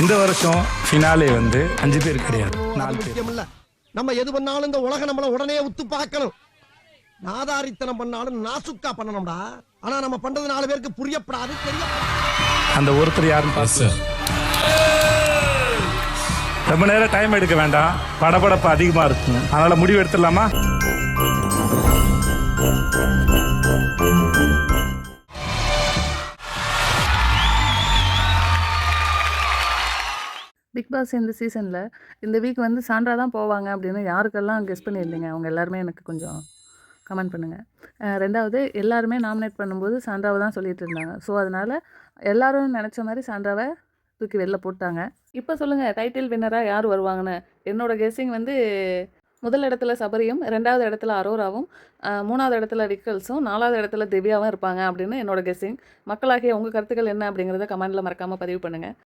இந்த வருஷம் ஃபினாலே வந்து அஞ்சு பேர் கிடையாது. நாலு பேர். நம்ம எது பண்ணாலும் இந்த உலகம் நம்மள உடனே உத்து பார்க்கணும். நாதாரித்தனம் பண்ணாலும் நாசுக்கா பண்ணணும்டா. ஆனா நம்ம பண்றது நாலு பேருக்கு புரியப்படாது தெரியப்படாது அந்த ஒருத்தர் யாருன்னு பார்த்து ரொம்ப நேரம் டைம் எடுக்க வேண்டாம். படபடப்பு அதிகமாக இருக்கும் அதனால் முடிவு எடுத்துடலாமா? பிக் பாஸ் இந்த சீசனில் இந்த வீக் வந்து சாண்ட்ரா தான் போவாங்க அப்படின்னு யாருக்கெல்லாம் கெஸ் பண்ணியிருந்தீங்க? அவங்க எல்லாருமே எனக்கு கொஞ்சம் கமெண்ட் பண்ணுங்கள் ரெண்டாவது எல்லாருமே நாமினேட் பண்ணும்போது சாண்ட்ராவை தான் சொல்லிட்டு இருந்தாங்க. ஸோ அதனால் எல்லாரும் நினச்ச மாதிரி சாண்ட்ராவை தூக்கி வெளில போட்டாங்க. இப்போ சொல்லுங்கள் டைட்டில் வின்னராக யார் வருவாங்கன்னு? என்னோடய கெஸ்ஸிங் வந்து முதல் இடத்துல சபரியும் ரெண்டாவது இடத்துல அரோராவும் மூணாவது இடத்துல விக்கல்ஸும் நாலாவது இடத்துல திவ்யாவும் இருப்பாங்க அப்படின்னு என்னோட கெஸ்ஸிங் மக்களாகிய உங்கள் கருத்துக்கள் என்ன அப்படிங்கிறத கமெண்டில் மறக்காமல் பதிவு பண்ணுங்கள்